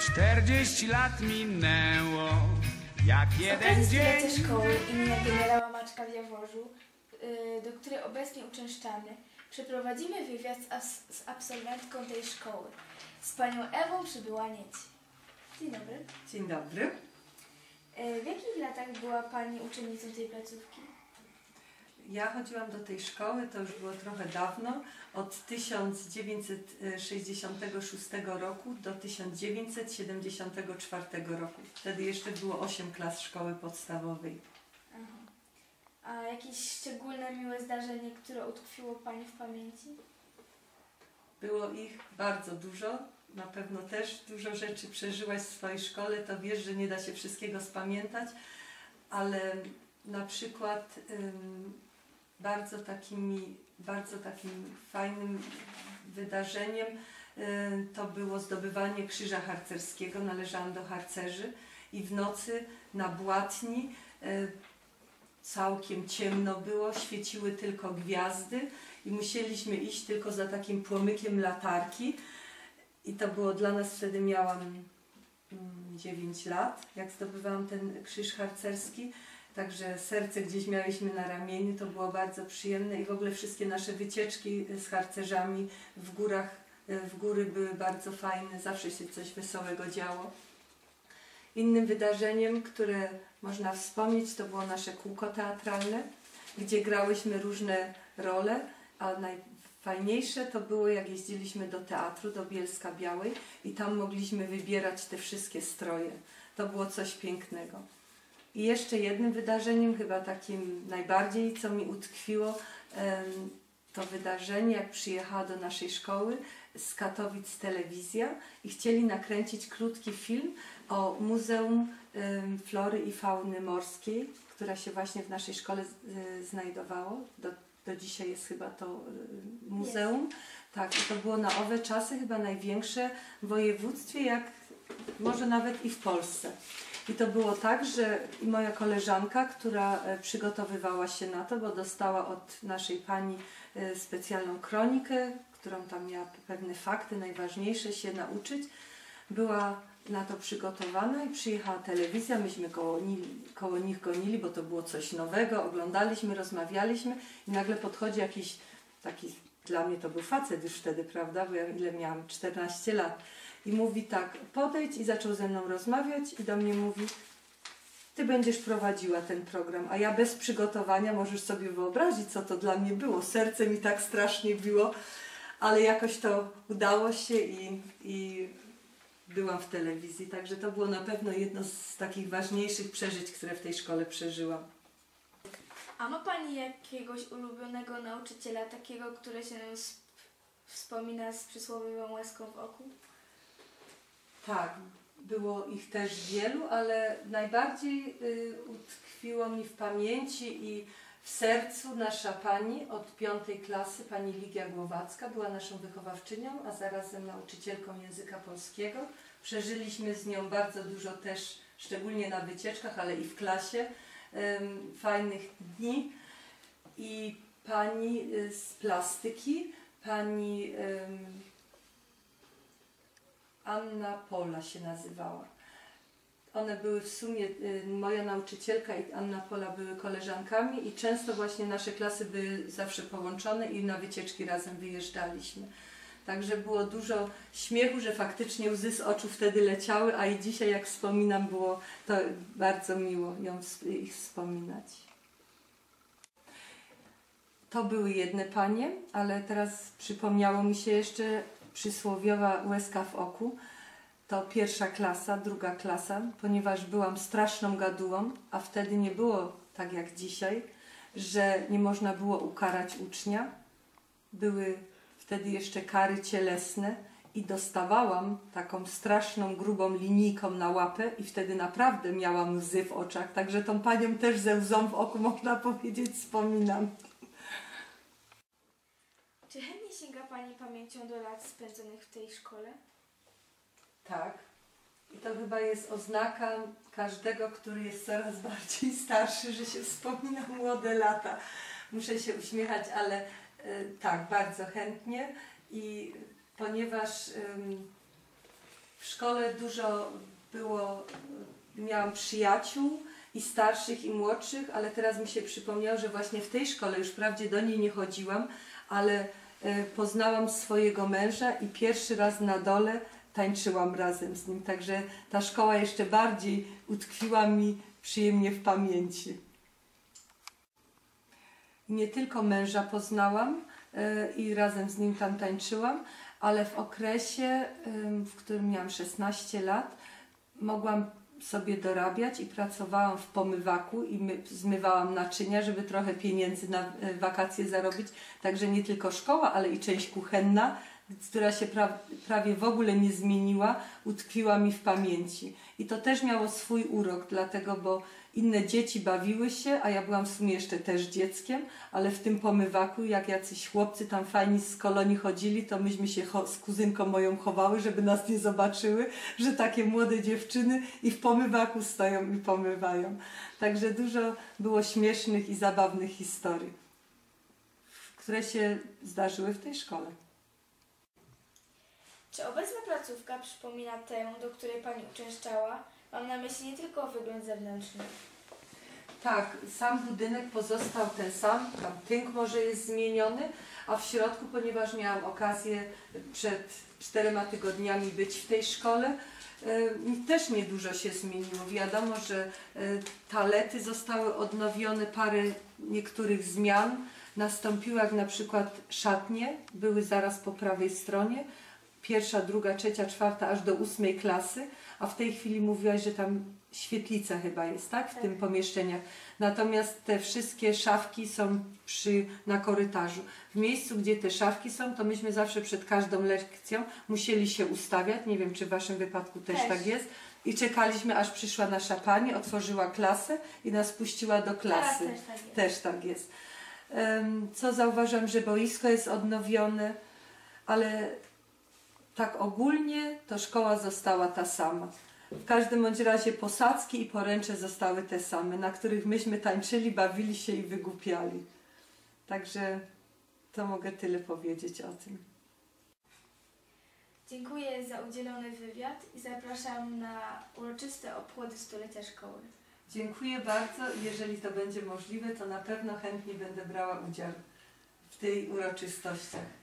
Czterdzieści lat minęło, jak jeden dzień. szkoły imienia generała Maczka w Jaworzu, y, do której obecnie uczęszczamy, przeprowadzimy wywiad z, absolwentką tej szkoły, z panią Ewą Przybyła Nieć. Dzień dobry. Dzień dobry. Y, W jakich latach była pani uczennicą tej placówki? Ja chodziłam do tej szkoły, to już było trochę dawno, od 1966 roku do 1974 roku. Wtedy jeszcze było 8 klas szkoły podstawowej. Aha. A jakieś szczególne miłe zdarzenie, które utkwiło pani w pamięci? Było ich bardzo dużo. Na pewno też dużo rzeczy przeżyłaś w swojej szkole, to wiesz, że nie da się wszystkiego spamiętać, ale na przykład ym, bardzo, takimi, bardzo takim fajnym wydarzeniem ym, to było zdobywanie krzyża harcerskiego. Należałam do harcerzy i w nocy na błatni y, całkiem ciemno było, świeciły tylko gwiazdy i musieliśmy iść tylko za takim płomykiem latarki. I to było dla nas, wtedy miałam mm, 9 lat, jak zdobywałam ten krzyż harcerski. Także serce gdzieś miałyśmy na ramieniu, to było bardzo przyjemne i w ogóle wszystkie nasze wycieczki z harcerzami w górach, e, w góry były bardzo fajne, zawsze się coś wesołego działo. Innym wydarzeniem, które można wspomnieć, to było nasze kółko teatralne, gdzie grałyśmy różne role, a najfajniejsze to było jak jeździliśmy do teatru, do Bielska Białej i tam mogliśmy wybierać te wszystkie stroje. To było coś pięknego. I jeszcze jednym wydarzeniem, chyba takim najbardziej, co mi utkwiło, to wydarzenie, jak przyjechała do naszej szkoły z Katowic telewizja i chcieli nakręcić krótki film o Muzeum Flory i Fauny Morskiej, która się właśnie w naszej szkole y, znajdowało. Do, do dzisiaj jest chyba to y, muzeum. Tak, i to było na owe czasy chyba największe w województwie, jak może nawet i w Polsce. I to było tak, że moja koleżanka, która e, przygotowywała się na to, bo dostała od naszej pani e, specjalną kronikę, którą tam miała pewne fakty najważniejsze się nauczyć, była na to przygotowana i przyjechała telewizja, myśmy koło, nich, koło nich gonili, bo to było coś nowego, oglądaliśmy, rozmawialiśmy i nagle podchodzi jakiś taki, dla mnie to był facet już wtedy, prawda, bo ja ile miałam, 14 lat i mówi tak, podejdź i zaczął ze mną rozmawiać i do mnie mówi, ty będziesz prowadziła ten program, a ja bez przygotowania możesz sobie wyobrazić, co to dla mnie było. Serce mi tak strasznie biło, ale jakoś to udało się i, i byłam w telewizji, także to było na pewno jedno z takich ważniejszych przeżyć, które w tej szkole przeżyłam. A ma pani jakiegoś ulubionego nauczyciela, takiego, który się sp- wspomina z przysłowiową łezką w oku? Tak, było ich też wielu, ale najbardziej y, utkwiło mi w pamięci i w sercu nasza pani od piątej klasy, pani Ligia Głowacka, była naszą wychowawczynią, a zarazem nauczycielką języka polskiego. Przeżyliśmy z nią bardzo dużo też, szczególnie na wycieczkach, ale i w klasie, fajnych dni. I pani y, z plastyki, pani Anna Pola się nazywała. One były w sumie, y, moja nauczycielka i Anna Pola były koleżankami i często właśnie nasze klasy były zawsze połączone i na wycieczki razem wyjeżdżaliśmy. Także było dużo śmiechu, że faktycznie łzy z oczu wtedy leciały, a i dzisiaj jak wspominam było to bardzo miło ją, ich wspominać. To były jedne panie, ale teraz przypomniało mi się jeszcze przysłowiowa łezka w oku. To pierwsza klasa, druga klasa, ponieważ byłam straszną gadułą, a wtedy nie było tak jak dzisiaj, że nie można było ukarać ucznia. Były wtedy jeszcze kary cielesne i dostawałam taką straszną, grubą linijką na łapę i wtedy naprawdę miałam łzy w oczach. Także tą panią też ze łzą w oku, można powiedzieć, wspominam. Sięga pani pamięcią do lat spędzonych w tej szkole? Tak. I to chyba jest oznaka każdego, który jest coraz bardziej starszy, że się wspomina młode lata. Muszę się uśmiechać, ale y, tak, bardzo chętnie. I ponieważ ym, W szkole dużo było, miałam przyjaciół i starszych i młodszych, ale teraz mi się przypomniało, że właśnie w tej szkole, już wprawdzie do niej nie chodziłam, ale poznałam swojego męża i pierwszy raz na dole tańczyłam razem z nim. Także ta szkoła jeszcze bardziej utkwiła mi przyjemnie w pamięci. Nie tylko męża poznałam e, i razem z nim tam tańczyłam, ale w okresie, w którym miałam 16 lat, mogłam sobie dorabiać i pracowałam w pomywaku i my, zmywałam naczynia, żeby trochę pieniędzy na e, wakacje zarobić. Także nie tylko szkoła, ale i część kuchenna, która się pra, prawie w ogóle nie zmieniła, utkwiła mi w pamięci. I to też miało swój urok, dlatego, bo inne dzieci bawiły się, a ja byłam w sumie jeszcze też dzieckiem, ale w tym pomywaku, jak jacyś chłopcy tam fajni z kolonii chodzili, to myśmy się z kuzynką moją chowały, żeby nas nie zobaczyły, że takie młode dziewczyny i w pomywaku stoją i pomywają. Także dużo było śmiesznych i zabawnych historii, które się zdarzyły w tej szkole. Czy obecna placówka przypomina tę, do której Pani uczęszczała? Mam na myśli nie tylko wygląd zewnętrzny. Tak, sam budynek pozostał ten sam, tam tynk może jest zmieniony, a w środku, ponieważ miałam okazję przed czterema tygodniami być w tej szkole, też niedużo się zmieniło. Wiadomo, że e, talety zostały odnowione, parę niektórych zmian nastąpiło, jak na przykład szatnie, były zaraz po prawej stronie, pierwsza, druga, trzecia, czwarta, aż do ósmej klasy, a w tej chwili mówiłaś, że tam świetlica chyba jest, tak? W Tak. tym pomieszczeniach. Natomiast te wszystkie szafki są przy, na korytarzu. W miejscu, gdzie te szafki są, to myśmy zawsze przed każdą lekcją musieli się ustawiać. Nie wiem, czy w Waszym wypadku też, Też. tak jest. I czekaliśmy, aż przyszła nasza pani, otworzyła klasę i nas puściła do klasy. Teraz też tak jest. Też tak jest. Co zauważam, że boisko jest odnowione, ale tak ogólnie to szkoła została ta sama. W każdym bądź razie posadzki i poręcze zostały te same, na których myśmy tańczyli, bawili się i wygłupiali. Także to mogę tyle powiedzieć o tym. Dziękuję za udzielony wywiad i zapraszam na uroczyste obchody stulecia szkoły. Dziękuję bardzo. Jeżeli to będzie możliwe, to na pewno chętnie będę brała udział w tej uroczystościach.